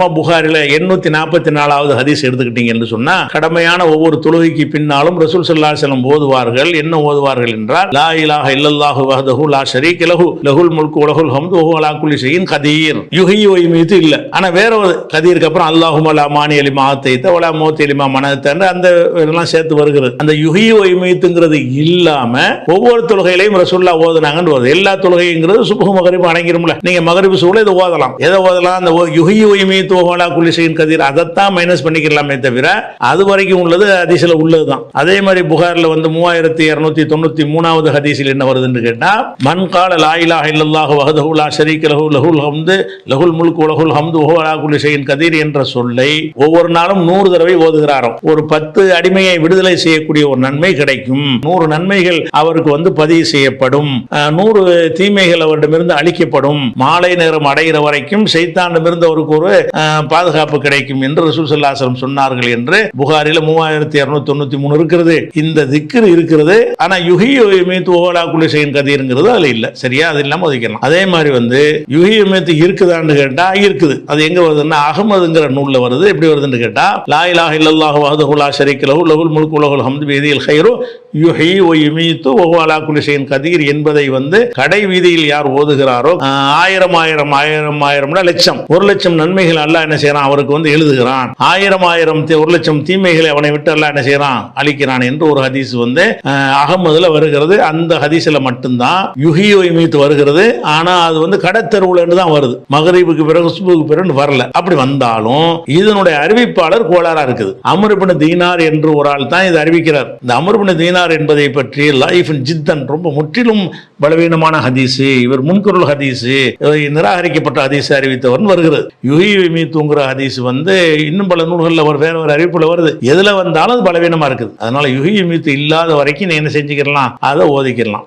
நம்ம புகாரில எண்ணூத்தி நாற்பத்தி நாலாவது ஹதீஸ் எடுத்துக்கிட்டீங்கன்னு சொன்னா கடமையான ஒவ்வொரு தொழுகைக்கு பின்னாலும் ரசூல் சல்லா செல்லம் ஓதுவார்கள். என்ன ஓதுவார்கள் என்றால் லா இலாக இல்லல்லாஹு வஹ்தஹு லா ஷரீக் லஹு லஹுல் முல்கு உலகுல் ஹம்து வஹுவ அலா குல்லி கதீர். யுஹ்யி வ மீது இல்ல. ஆனா வேற ஒரு கதீருக்கு அப்புறம் அல்லாஹும்ம அலா மானி அலிமா ஆத்தைத்த ஒலா மோத்தி அலிமா மனத்தன்று அந்த இதெல்லாம் சேர்த்து வருகிறது. அந்த யுஹ்யி வ மீத்துங்கிறது இல்லாம ஒவ்வொரு தொழுகையிலையும் ரசூல்லா ஓதுனாங்கன்னு வருது. எல்லா தொழுகைங்கிறது சுபஹு மகரிப்பு அடங்கிரும்ல. நீங்க மகரிப்பு சூழல் இதை ஓதலாம். எதை ஓதலாம்? அந்த யுஹி மீத் தோஹோலா குலிசையின் கதிர் அதைத்தான் மைனஸ் பண்ணிக்கலாமே தவிர அது வரைக்கும் உள்ளது ஹதீஸ்ல உள்ளதுதான். அதே மாதிரி புகார்ல வந்து மூவாயிரத்தி இருநூத்தி தொண்ணூத்தி மூணாவது ஹதீஸில் என்ன வருதுன்னு கேட்டா மண் கால லாயிலாக இலாஹ வகதகுலா ஷரீக் லஹு லஹுல் ஹம்து லஹுல் முல்கு லஹுல் ஹம்து வஹுவ அலா கதிர் என்ற சொல்லை ஒவ்வொரு நாளும் நூறு தடவை ஓதுகிறாராம். ஒரு பத்து அடிமையை விடுதலை செய்யக்கூடிய ஒரு நன்மை கிடைக்கும். நூறு நன்மைகள் அவருக்கு வந்து பதிவு செய்யப்படும். நூறு தீமைகள் அவரிடமிருந்து அளிக்கப்படும் மாலை நேரம் அடைகிற வரைக்கும் செய்தாண்டமிருந்து அவருக்கு ஒரு பாதுகாப்பு கிடைக்கும் என்று ரசூல் சல்லாசலம் சொன்னார்கள் என்று புகாரில மூவாயிரத்தி இருநூத்தி தொண்ணூத்தி மூணு இருக்கிறது. இந்த திக்கர் இருக்கிறது. ஆனா யுகி மீத்து ஓலா குலிசையின் கதிருங்கிறது அதுல இல்ல. சரியா? அது இல்லாம ஒதுக்கலாம் அதே மாதிரி வந்து யுகி இருக்குதான்னு கேட்டா இருக்குது. அது எங்க வருதுன்னா அகமதுங்கிற நூல்ல வருது. எப்படி வருதுன்னு கேட்டா லா இலாஹ இல்லல்லாஹு வஹ்தஹு லா ஷரீக லஹு லஹுல் முல்கு ஹம்து பியதில் கைரு யுஹி ஒ யுமீத்து வஹு அலா கதீர் என்பதை வந்து கடை வீதியில் யார் ஓதுகிறாரோ ஆஹ், ஆயிரம் ஆயிரம் ஆயிரம் ஆயிரம்னா லட்சம். ஒரு லட்சம் நன்மைகள் அல்ல என்ன செய்யறான்? அவருக்கு வந்து எழுதுகிறான். ஆயிரம் ஆயிரம் ஒரு லட்சம் தீமைகளை அவனை விட்டு அல்ல என்ன செய்யறான்? அழிக்கிறான் என்று ஒரு ஹதீஸ் வந்து அகமதுல வருகிறது. அந்த ஹதீஸ்ல மட்டும்தான் யுஹி ஒ யுமீத்து வருகிறது. ஆனா அது வந்து கடத்தருவுல தான் வருது. மகரீபுக்கு பிறகு சுபுக்கு பிறகு வரல. அப்படி வந்தாலும் இதனுடைய அறிவிப்பாளர் கோளாரா இருக்குது. அமர்பின் தீனார் என்று ஒரு ஆள் தான் இதை அறிவிக்கிறார். இந்த அமர்பின் தீனார் என்பதை பற்றி லைஃப் ஜித்தன் ரொம்ப முற்றிலும் பலவீனமான ஹதீஸு இவர் முன்குரல் ஹதீஸ் நிராகரிக்கப்பட்ட ஹதீஸ் அறிவித்தவர்னு வருகிறது. யுஹி தூங்குற ஹதீஸ் வந்து இன்னும் பல நூல்களில் ஒரு வேற ஒரு அறிவிப்புல வருது. எதுல வந்தாலும் அது பலவீனமா இருக்குது. அதனால யுஹி மீத்து இல்லாத வரைக்கும் நீ என்ன செஞ்சுக்கலாம் அதை ஓதிக்கலாம்.